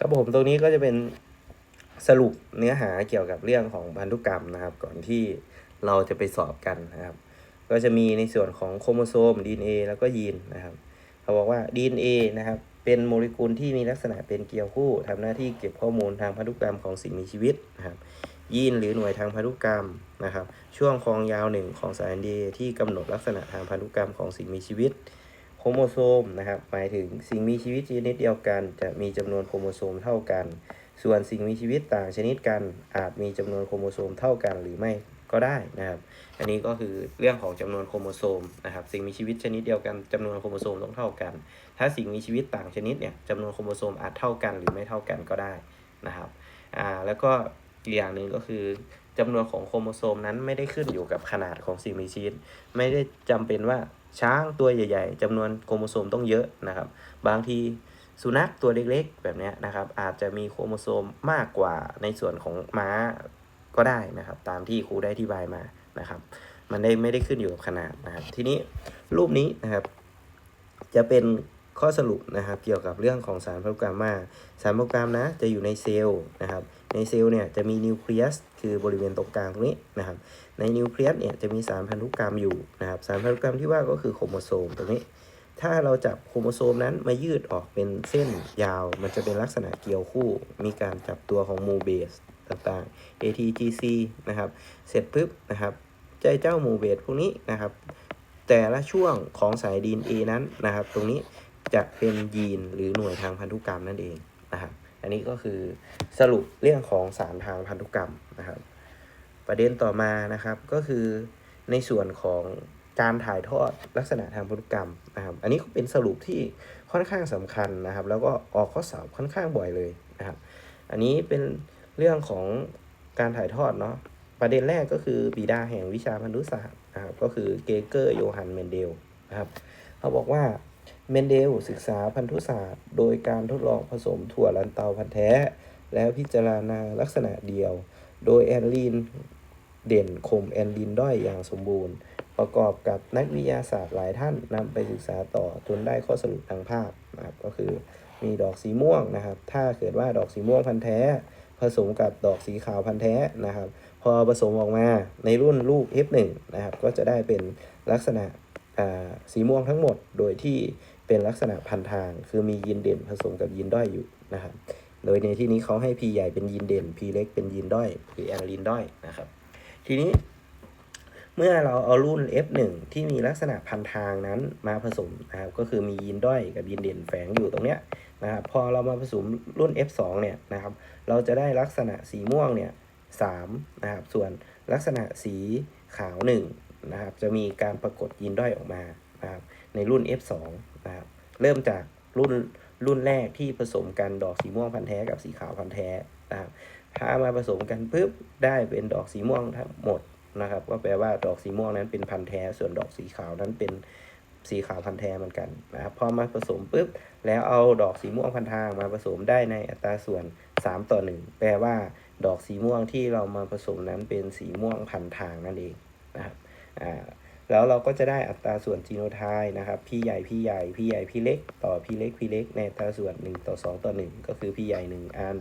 ครับผมตรงนี้ก็จะเป็นสรุปเนื้อหาเกี่ยวกับเรื่องของพันธุกรรมนะครับ ก่อนที่เราจะไปสอบกันนะครับ ก็จะมีในส่วนของโครโมโซม DNA แล้วก็ยีนนะครับ เขาบอกว่า DNA นะครับ เป็นโมเลกุลที่มีลักษณะเป็นเกลียวคู่ทำหน้าที่เก็บข้อมูลทางพันธุกรรมของสิ่งมีชีวิตนะครับ ยีนหรือหน่วยทางพันธุกรรมนะครับ ช่วงครองยาวหนึ่งของสาร DNA ที่กำหนดลักษณะทางพันธุกรรมของสิ่งมีชีวิต โครโมโซมนะครับหมายถึงสิ่งมีชีวิตชนิดเดียวกัน จะมีจำนวนโครโมโซมเท่ากัน ส่วนสิ่งมีชีวิตต่างชนิดกันอาจมีจำนวนโครโมโซมเท่ากันหรือไม่ก็ได้นะครับ อันนี้ก็คือเรื่องของจำนวนโครโมโซมนะครับ สิ่งมีชีวิตชนิดเดียวกันจำนวนโครโมโซมต้องเท่ากัน ถ้าสิ่งมีชีวิตต่างชนิดเนี่ยจำนวนโครโมโซมอาจเท่ากันหรือไม่เท่ากันก็ได้นะครับอ่าแล้วก็อีกอย่างหนึ่งก็คือจำนวนของโครโมโซมนั้นไม่ได้ขึ้นอยู่กับขนาดของสิ่งมีชีวิต ไม่ได้จำเป็นว่า ช้างตัวใหญ่ ๆจำนวนโครโมโซมต้องเยอะนะครับ บางทีสุนัขตัวเล็กๆ แบบนี้นะครับ อาจจะมีโครโมโซมมากกว่าในส่วนของม้าก็ได้นะครับ ตามที่ครูได้อธิบายมานะครับ มันได้ไม่ได้ขึ้นอยู่กับขนาดนะครับ ทีนี้รูปนี้นะครับ จะเป็นข้อสรุปนะครับ เกี่ยวกับเรื่องของสารพันธุกรรมว่าสารพันธุกรรมนะจะอยู่ในเซลล์นะครับ ในเซลล์เนี่ยจะมีนิวเคลียสคือบริเวณตรงกลางตรงนี้นะครับ ในนิวเคลียสเนี่ยจะมีสารพันธุกรรมอยู่นะครับสารพันธุกรรมที่ว่าก็คือโครโมโซมตรงนี้ ถ้าเราจับโครโมโซมนั้นมายืดออกเป็นเส้นยาว มันจะเป็นลักษณะเกี่ยวคู่ มีการจับตัวของโมเบสต่างๆ ATGC นะครับ เสร็จปุ๊บนะครับใจเจ้าโมเบสพวกนี้นะครับ แต่ละช่วงของสาย DNA นั้นนะครับ ตรงนี้จะเป็นยีนหรือหน่วยทางพันธุกรรมนั่นเองนะครับ นนี้ก็คือสรุปเรื่องของสารทางพันธุกรรมนะครับ ประเด็นต่อมานะครับก็คือในส่วนของการถ่ายทอดลักษณะทางพันธุกรรมนะครับ อันนี้ก็เป็นสรุปที่ค่อนข้างสำคัญนะครับ แล้วก็ออกข้อสอบค่อนข้างบ่อยเลยนะครับ อันนี้เป็นเรื่องของการถ่ายทอดเนาะประเด็นแรกก็คือบิดาแห่งวิชาพันธุศาสตร์นะครับ ก็คือเกเกอร์โยฮันเมนเดลนะครับ เขาบอกว่า เมนเดลศึกษาพันธุศาสตร์ โดยการทดลองผสมถั่วลันเตาพันธุ์แท้ แล้วพิจารณาลักษณะเดียว โดยแอนลีนเด่นข่มแอนลีนด้อยอย่างสมบูรณ์ ประกอบกับนักวิทยาศาสตร์หลายท่านนำไปศึกษาต่อจนได้ข้อสรุปทางภาพนะครับก็คือมีดอกสีม่วงนะครับ ถ้าเกิดว่าดอกสีม่วงพันธุ์แท้ ผสมกับดอกสีขาวพันธุ์แท้นะครับ พอผสมออกมาในรุ่นลูก F1 นะครับ ก็จะได้เป็นลักษณะสีม่วงทั้งหมด โดยที่ เป็นลักษณะพันทาง คือมียีนเด่นผสมกับยีนด้อยอยู่นะครับ โดยในที่นี้เขาให้ P ใหญ่เป็นยีนเด่น P เล็กเป็นยีนด้อยคือแอนลีนด้อยนะครับ ทีนี้เมื่อเราเอารุ่น F1 ที่มีลักษณะพันทางนั้นมาผสมนะครับ ก็คือมียีนด้อยกับยีนเด่นแฝงอยู่ตรงเนี้ยนะครับ พอเรามาผสมรุ่น F2 เนี่ยนะครับ เราจะได้ลักษณะสีม่วงเนี่ยสามนะครับ ส่วนลักษณะสีขาวหนึ่งนะครับ จะมีการปรากฏยีนด้อยออกมา นะครับในรุ่น F2 นะครับเริ่มจากรุ่นรุ่นแรกที่ผสมกันดอกสีม่วงพันธุ์แท้กับสีขาวพันธุ์แท้นะครับถ้ามาผสมกันปุ๊บได้เป็นดอกสีม่วงทั้งหมดนะครับ ก็แปลว่าดอกสีม่วงนั้นเป็นพันธุ์แท้ ส่วนดอกสีขาวนั้นเป็นสีขาวพันธุ์แท้เหมือนกันนะครับพอมาผสมปุ๊บแล้วเอาดอกสีม่วงพันทางมาผสมได้ในอัตราส่วน 3 ต่อ 1 แปลว่าดอกสีม่วงที่เรามาผสมนั้นเป็นสีม่วงพันทางนั่นเองนะครับอ่า แล้วเราก็จะได้อัตราส่วนจีโนไทป์นะครับพี่ใหญ่พี่ใหญ่พี่ใหญ่พี่เล็ก ต่อพี่เล็กพี่เล็กในอัตราส่วน 1 ต่อ 2 ต่อ 1 ก็คือพี่ใหญ่ 1 อัน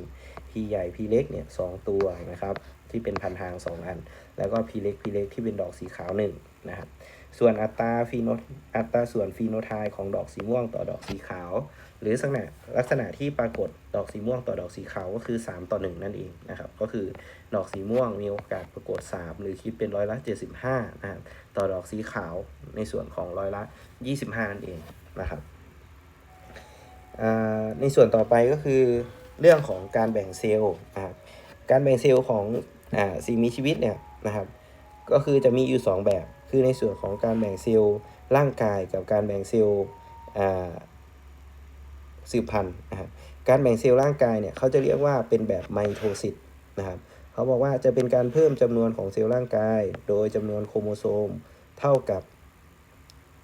พี่ใหญ่พี่เล็กเนี่ยสองตัวนะครับที่เป็นพันทาง 2 อัน แล้วก็พี่เล็กพี่เล็กที่เป็นดอกสีขาว1นะครับส่วนอัตราฟีโนอัตราส่วนฟีโนไทป์ของดอกสีม่วงต่อดอกสีขาว หรือลักษณะลักษณะที่ปรากฏดอกสีม่วงต่อดอกสีขาวก็คือ 3 ต่อ 1 นั่นเองนะครับ ก็คือดอกสีม่วงมีโอกาสปรากฏ 3 หรือคิดเป็นร้อยละ 75นะครับต่อดอกสีขาวในส่วนของร้อยละ 25 นั่นเองนะครับในส่วนต่อไปก็คือเรื่องของการแบ่งเซลล์นะครับการแบ่งเซลล์ของอสิ่งมีชีวิตเนี่ยนะครับก็คือจะมีอยู่ 2 แบบ คือในส่วนของการแบ่งเซลล์ร่างกายกับการแบ่งเซลล์ สืบพันธุ์นะครับการแบ่งเซลล์ร่างกายเนี่ยเขาจะเรียกว่าเป็นแบบไมโทซิสนะครับเขาบอกว่าจะเป็นการเพิ่มจำนวนของเซลล์ร่างกาย โดยจำนวนโครโมโซมเท่ากับ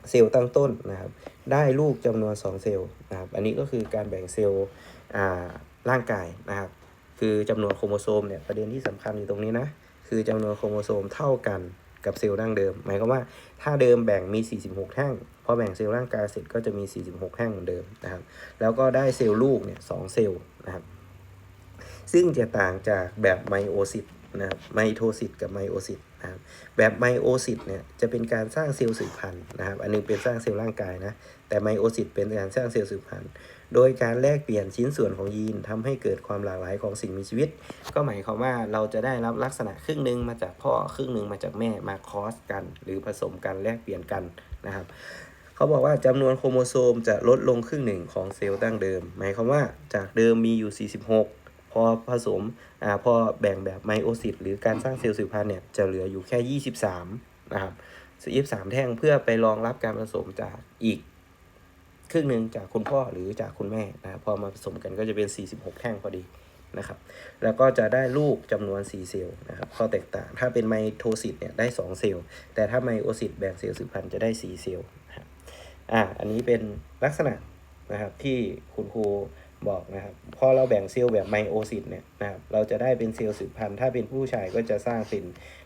เซลล์ตั้งต้นนะครับ ได้ลูกจำนวน 2 เซลล์นะครับ อันนี้ก็คือการแบ่งเซลล์ร่างกายนะครับ คือจำนวนโครโมโซมเนี่ยประเด็นที่สำคัญอยู่ตรงนี้นะคือจำนวนโครโมโซมเท่ากันกับเซลล์ดั้งเดิม หมายความว่าถ้าเดิมแบ่งมี 46 แท่ง พอแบ่งเซลล์ร่างกายเสร็จก็จะมี 46แท่งเหมือนเดิมนะครับ แล้วก็ได้เซลล์ลูกเนี่ยสเซลล์นะครับซึ่งจะต่างจากแบบไมโอซิสนะครับไมโทซิสกับไมโอซิสนะครับแบบไมโอซิสเนี่ยจะเป็นการสร้างเซลล์สืบพันธุ์นะครับ อันหนึงเป็นสร้างเซลล์ร่างกายนะ แต่ไมโอซิสเป็นการสร้างเซลล์สืบพันธุ์ โดยการแลกเปลี่ยนชิ้นส่วนของยีนทำให้เกิดความหลากหลายของสิ่งมีชีวิต ก็หมายความว่าเราจะได้รับลักษณะครึ่งหนึ่งมาจากพ่อครึ่งหนึ่งมาจากแม่มาคอสกัน หรือผสมกันแลกเปลี่ยนกันนะครับ เขาบอกว่าจำนวนโครโมโซมจะลดลงครึ่งหนึ่งของเซลล์ดั้งเดิม หมายความว่าจากเดิมมีอยู่ 46 พอผสมอ่าพอแบ่งแบบไมโอซิสหรือการสร้างเซลล์สืบพันธุ์เนี่ยจะเหลืออยู่แค่ 23 นะครับ23แท่งเพื่อไปรองรับการผสมจากอีก ครึ่งหนึ่งจากคุณพ่อหรือจากคุณแม่นะครับพอมาผสมกันก็จะเป็น 46 แท่งพอดีนะครับ แล้วก็จะได้ลูกจำนวน 4 เซลล์นะครับ ข้อแตกต่าง ถ้าเป็นไมโทซิสเนี่ยได้ 2 เซลล์ แต่ถ้าไมโอซิสแบ่งเซลล์สืบพันธุ์จะได้ 4 เซลล์นะครับ อ่าอันนี้เป็นลักษณะนะครับที่คุณครูบอกนะครับพอเราแบ่งเซลล์แบบไมโอซิสเนี่ยนะครับเราจะได้เป็นเซลล์สืบพันธุ์ถ้าเป็นผู้ชายก็จะสร้างเป็น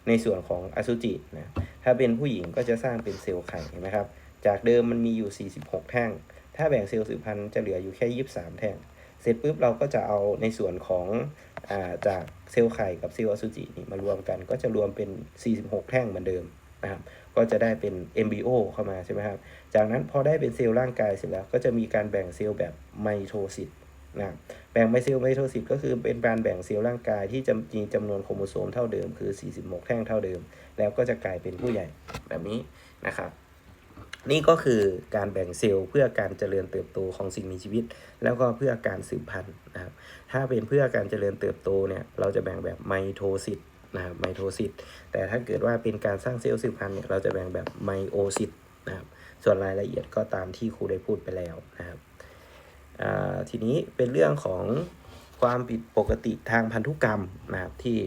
ในส่วนของอสุจินะถ้าเป็นผู้หญิงก็จะสร้างเป็นเซลล์ไข่เห็นไหมครับ จากเดิมมันมีอยู่ 46 แท่ง ถ้าแบ่งเซลล์สืบพันธุ์จะเหลืออยู่แค่ 23 แท่ง เสร็จปุ๊บเราก็จะเอาในส่วนของอ่าจากเซลล์ไข่กับเซลล์อสุจินี่มารวมกันก็จะรวมเป็น 46 แท่งเหมือนเดิม นะครับก็จะได้เป็น MBO เข้ามาใช่ไหมครับ จากนั้นพอได้เป็นเซลล์ร่างกายเสร็จแล้ว ก็จะมีการแบ่งเซลล์แบบไมโทซิสนะแบ่งไมเซลล์ไมโทซิสก็คือเป็นการแบ่งเซลล์ร่างกายที่จะมีจำนวนโครโมโซมเท่าเดิม คือ 46 แท่งเท่าเดิม แล้วก็จะกลายเป็นผู้ใหญ่แบบนี้นะครับ นี่ก็คือการแบ่งเซลล์เพื่อการเจริญเติบโตของสิ่งมีชีวิต แล้วก็เพื่อการสืบพันธุ์นะครับ ถ้าเป็นเพื่อการเจริญเติบโตเนี่ย เราจะแบ่งแบบไมโทซิส นะครับไมโทซิสแต่ถ้าเกิดว่าเป็นการสร้างเซลล์สืบพันธุ์เนี่ยเราจะแบ่งแบบไมโอซิสนะครับส่วนรายละเอียดก็ตามที่ครูได้พูดไปแล้วนะครับทีนี้เป็นเรื่องของความผิดปกติทางพันธุกรรมนะครับที่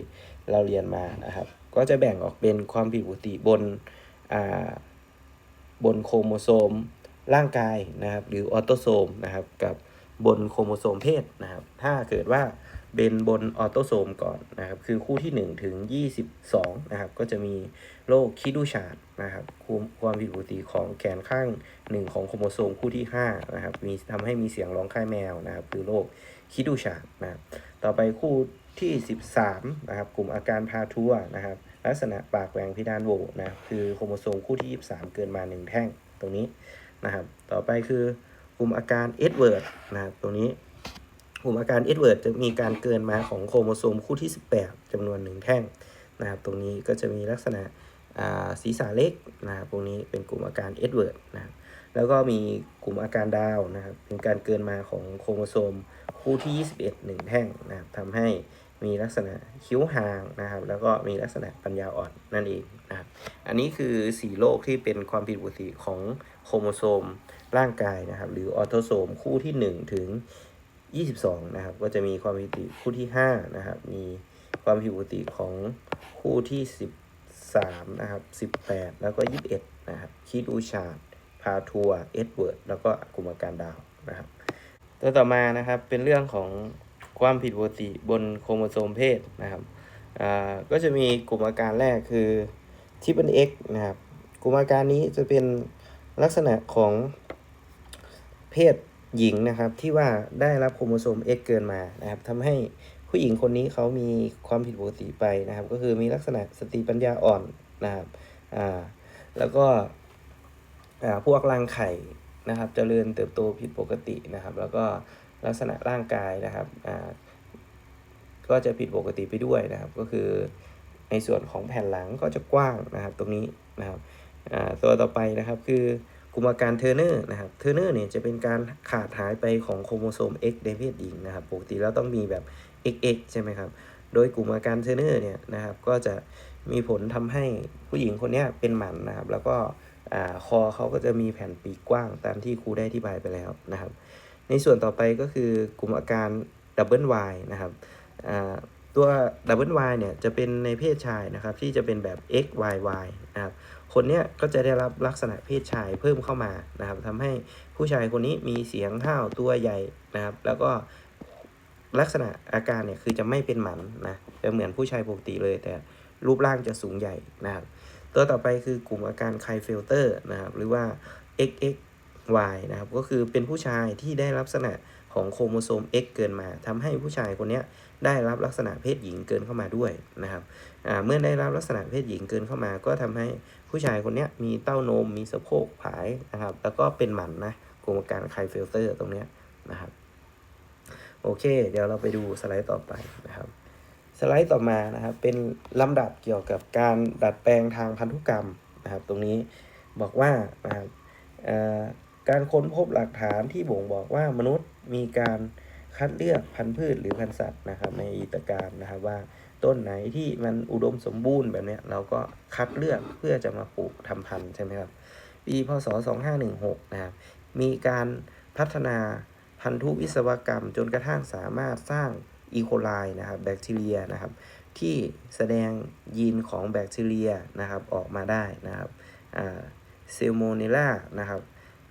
เราเรียนมานะครับ ก็จะแบ่งออกเป็นความผิดปกติบนบนโครโมโซมร่างกายนะครับ หรือออโตโซมนะครับกับบนโครโมโซมเพศนะครับ ถ้าเกิดว่า เป็นบนออโตโซมก่อนนะครับ คือคู่ที่ 1 ถึง 22 นะครับ ก็จะมีโรคคิดูชาดนะครับความผิดปกติของแขนข้างหนึ่งของโครโมโซมคู่ที่ 5 นะครับ มีทำให้มีเสียงร้องคล้ายแมวนะครับ คือโรคคิดูชาดนะครับ ต่อไปคู่ที่ 13 นะครับ กลุ่มอาการพาทัวนะครับ ลักษณะปากแหว่งพิดานโหวนะค,คือโครโมโซมคู่ที่ 23 เกินมา 1 แท่งตรงนี้นะครับ ต่อไปคือกลุ่มอาการเอ็ดเวิร์ดนะครับ ตรงนี้ กลุ่มอาการเอ็ดเวิร์ดจะมีการเกินมาของโครโมโซมคู่ที่ 18จำนวน1แท่งนะครับ ตรงนี้ก็จะมีลักษณะศีรษะเล็กนะครับตรงนี้เป็นกลุ่มอาการเอ็ดเวิร์ดนะครับแล้วก็มีกลุ่มอาการดาวน์นะครับ เป็นการเกินมาของโครโมโซมคู่ที่ 21 1 แท่งนะครับทำให้มีลักษณะคิ้วห่างนะครับ แล้วก็มีลักษณะปัญญาอ่อนนั่นเองนะครับ อันนี้คือ 4 โรคที่เป็นความผิดปกติของโครโมโซมร่างกายนะครับ หรือออโตโซมคู่ที่ 1 ถึง 22 นะครับ ก็จะมีความผิดปกติคู่ที่ 5 นะครับ มีความผิดปกติของคู่ที่ 13 นะครับ 18 แล้วก็ 21 นะครับคิดอูชาดพาทัวเอ็ดเวิร์ด แล้วก็กลุ่มอาการดาวนะครับ ตัวต่อมานะครับ เป็นเรื่องของความผิดปกติบนโครโมโซมเพศนะครับ อ่า ก็จะมีกลุ่มอาการแรกคือทิปเปิลเอ็กนะครับ กลุ่มอาการนี้จะเป็นลักษณะของเพศ หญิงนะครับที่ว่าได้รับโครโมโซม X เกินมานะครับทำให้ผู้หญิงคนนี้เขามีความผิดปกติไปนะครับ ก็คือมีลักษณะสติปัญญาอ่อนนะครับอ่าแล้วก็อ่าพวกรังไข่นะครับเจริญเติบโตผิดปกตินะครับ แล้วก็ลักษณะร่างกายนะครับอ่าก็จะผิดปกติไปด้วยนะครับ ก็คือในส่วนของแผ่นหลังก็จะกว้างนะครับตรงนี้นะครับอ่าตัวต่อไปนะครับคือ กลุ่มอาการเทอร์เนอร์นะครับเทอร์เนอร์เนี่ยจะเป็นการขาดหายไปของโครโมโซม X ในเพศหญิงนะครับปกติแล้วต้องมีแบบ XX ใช่ไหมครับโดยกลุ่มอาการเทอร์เนอร์เนี่ยนะครับก็จะมีผลทำให้ผู้หญิงคนนี้เป็นหมันนะครับ แล้วก็คอเขาก็จะมีแผ่นปีกกว้างตามที่ครูได้อธิบายไปแล้วนะครับ ในส่วนต่อไปก็คือกลุ่มอาการดับเบิลวนะครับตัวดับเบิลวเนี่ยจะเป็นในเพศชายนะครับที่จะเป็นแบบ XYY นะครับ คนเนี้ยก็จะได้รับลักษณะเพศชายเพิ่มเข้ามานะครับทำให้ผู้ชายคนนี้มีเสียงห้าวตัวใหญ่นะครับ แล้วก็ลักษณะอาการเนี่ยคือจะไม่เป็นหมันนะจะเหมือนผู้ชายปกติเลย แต่รูปร่างจะสูงใหญ่นะครับ ตัวต่อไปคือกลุ่มอาการไคเฟลเตอร์นะครับ หรือว่า XX Y นะครับ ก็คือเป็นผู้ชายที่ได้ลักษณะ ของโครโมโซม X เกินมาทำให้ผู้ชายคนนี้ได้รับลักษณะเพศหญิงเกินเข้ามาด้วยนะครับเมื่อได้รับลักษณะเพศหญิงเกินเข้ามา ก็ทำให้ผู้ชายคนนี้มีเต้านมมีสะโพกผายนะครับ แล้วก็เป็นหมันนะกรมการไคเฟลเตอร์ตรงนี้นะครับโอเค เดี๋ยวเราไปดูสไลด์ต่อไปนะครับสไลด์ต่อมานะครับเป็นลำดับเกี่ยวกับการดัดแปลงทางพันธุกรรมนะครับตรงนี้บอกว่านะครับ การค้นพบหลักฐานที่บ่งบอกว่ามนุษย์มีการคัดเลือกพันธุ์พืชหรือพันธุ์สัตว์นะครับในอีตการนะครับว่าต้นไหนที่มันอุดมสมบูรณ์แบบเนี้ยเราก็คัดเลือกเพื่อจะมาปลูกทำพันธุ์ใช่ไหมครับปีพศ 2516 นะครับมีการพัฒนาพันธุวิศวกรรมจนกระทั่งสามารถสร้างอีโคไลนะครับแบคทีเรียนะครับที่แสดงยีนของแบคทีเรียนะครับออกมาได้นะครับเซลโมเนล่านะครับ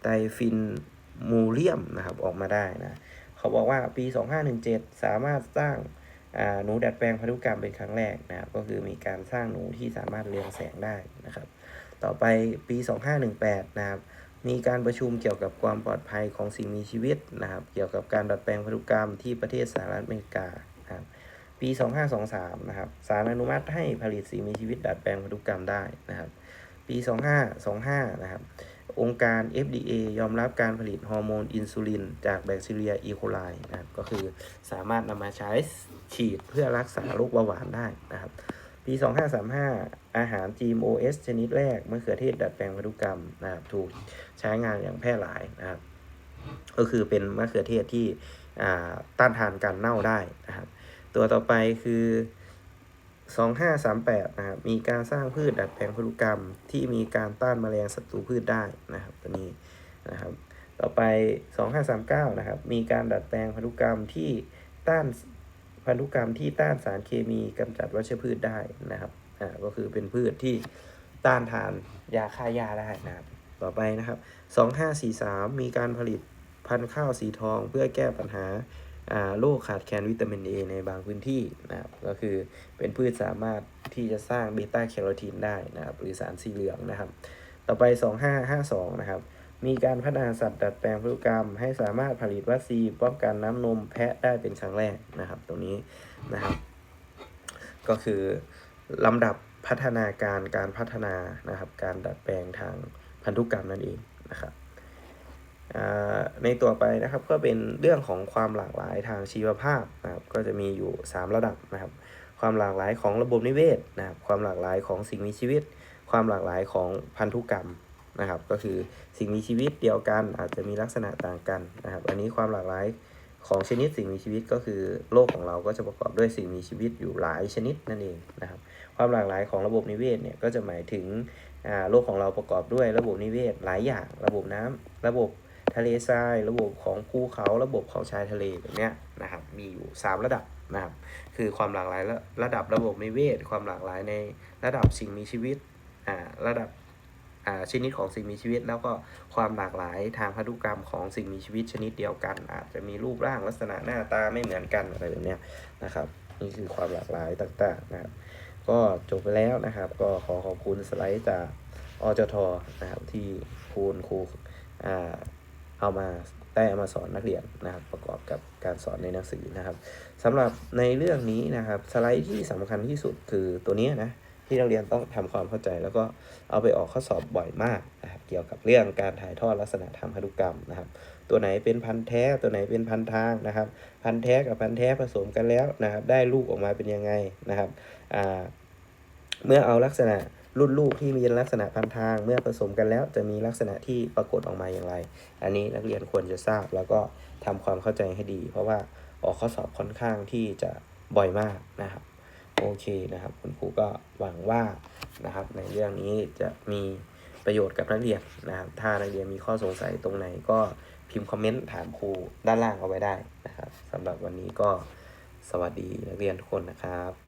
ไตฟินมูเรียมนะครับออกมาได้นะเขาบอกว่าปี 2517 สามารถสร้างหนูดัดแปลงพันธุกรรมเป็นครั้งแรกนะครับก็คือมีการสร้างหนูที่สามารถเรืองแสงได้นะครับ ต่อไปปี 2518 นะครับมีการประชุมเกี่ยวกับความปลอดภัยของสิ่งมีชีวิตนะครับ เกี่ยวกับการดัดแปลงพันธุกรรมที่ประเทศสหรัฐอเมริกานะครับปี 2523 นะครับสารอนุมัติให้ผลิตสิ่งมีชีวิตดัดแปลงพันธุกรรมได้นะครับ ปี 2525 นะครับ องค์การ FDA ยอมรับการผลิตฮอร์โมนอินซูลิน จากแบคทีเรียอีโคไลนะครับก็คือสามารถนำมาใช้ฉีดเพื่อรักษาโรคเบาหวานได้นะครับ ปี 2535 อาหาร GMOS ชนิดแรกมะเขือเทศดัดแปลงพันธุกรรมนะครับถูกใช้งานอย่างแพร่หลายนะครับ ก็คือเป็นมะเขือเทศที่ต้านทานการเน่าได้นะครับ ตัวต่อไปคือ 2538 นะครับ มีการสร้างพืชดัดแปลงพันธุกรรม ที่มีการต้านแมลงศัตรูพืชได้นะครับ ตัวนี้นะครับ ต่อไป 2539 นะครับ มีการดัดแปลงพันธุกรรมที่ต้านพันธุกรรมที่ต้านสารเคมีกำจัดวัชพืชได้นะครับ อ่า ก็คือเป็นพืชที่ต้านทานยาฆ่าหญ้าได้นะครับ ต่อไปนะครับ 2543 มีการผลิตพันธุ์ข้าวสีทองเพื่อแก้ปัญหา โรคขาดแคลนวิตามิน A ในบางพื้นที่นะครับก็คือเป็นพืชสามารถที่จะสร้างเบต้าแคโรทีนได้นะครับหรือสารสีเหลืองนะครับ ต่อไป 2552 นะครับ มีการพัฒนาสัตว์ดัดแปลงพันธุกรรม ให้สามารถผลิตวัคซีนป้องกันน้ำนมแพะได้เป็นครั้งแรกนะครับ ตรงนี้นะครับ ก็คือลำดับพัฒนาการการพัฒนานะครับ การดัดแปลงทางพันธุกรรมนั่นเองนะครับ ในตัวไปนะครับก็เป็นเรื่องของความหลากหลายทางชีวภาพนะครับก็จะมีอยู่ 3 ระดับนะครับ ความหลากหลายของระบบนิเวศนะครับความหลากหลายของสิ่งมีชีวิต ความหลากหลายของพันธุกรรมนะครับก็คือสิ่งมีชีวิตเดียวกันอาจจะมีลักษณะต่างกันนะครับ อันนี้ความหลากหลายของชนิดสิ่งมีชีวิตก็คือโลกของเราก็จะประกอบด้วยสิ่งมีชีวิตอยู่หลายชนิดนั่นเองนะครับ ความหลากหลายของระบบนิเวศเนี่ยก็จะหมายถึงโลกของเราประกอบด้วยระบบนิเวศหลายอย่าง ระบบน้ำระบบ ทะเลทราย ระบบของภูเขา ระบบของชายทะเลแบบเนี้ยนะครับ มีอยู่ 3 ระดับนะครับ คือความหลากหลายระระดับระบบนิเวศ ความหลากหลายในระดับสิ่งมีชีวิต อ่า ระดับ อ่า ชนิดของสิ่งมีชีวิต แล้วก็ความหลากหลายทางพันธุกรรมของสิ่งมีชีวิตชนิดเดียวกัน อาจจะมีรูปร่างลักษณะหน้าตาไม่เหมือนกันอะไรแบบเนี้ยนะครับ นี่คือความหลากหลายต่างๆนะครับ ก็จบไปแล้วนะครับ ก็ขอขอบคุณสไลด์จากอจทนะครับที่คูณครูอ่า เอามาได้เอามาสอนนักเรียนนะครับ ประกอบกับการสอนในหนังสือนะครับสำหรับในเรื่องนี้นะครับสไลด์ที่สำคัญที่สุดคือตัวนี้นะที่นักเรียนต้องทำความเข้าใจ แล้วก็เอาไปออกข้อสอบบ่อยมากนะครับเกี่ยวกับเรื่องการถ่ายทอดลักษณะทางพันธุกรรมนะครับ ตัวไหนเป็นพันธุ์แท้ตัวไหนเป็นพันธุ์ทางนะครับ พันธุ์แท้กับพันธุ์แท้ผสมกันแล้วนะครับ ได้ลูกออกมาเป็นยังไงนะครับเมื่อเอาลักษณะ รุ่นลูกที่มีลักษณะพันทางเมื่อผสมกันแล้ว จะมีลักษณะที่ปรากฏออกมาอย่างไร อันนี้นักเรียนควรจะทราบแล้วก็ทำความเข้าใจให้ดี เพราะว่าออกข้อสอบค่อนข้างที่จะบ่อยมากนะครับ โอเคนะครับ คุณครูก็หวังว่านะครับ ในเรื่องนี้จะมีประโยชน์กับนักเรียนนะครับ ถ้านักเรียนมีข้อสงสัยตรงไหนก็พิมพ์คอมเมนต์ถามครูด้านล่างเอาไว้ได้นะครับสำหรับวันนี้ก็สวัสดีนักเรียนทุกคนนะครับ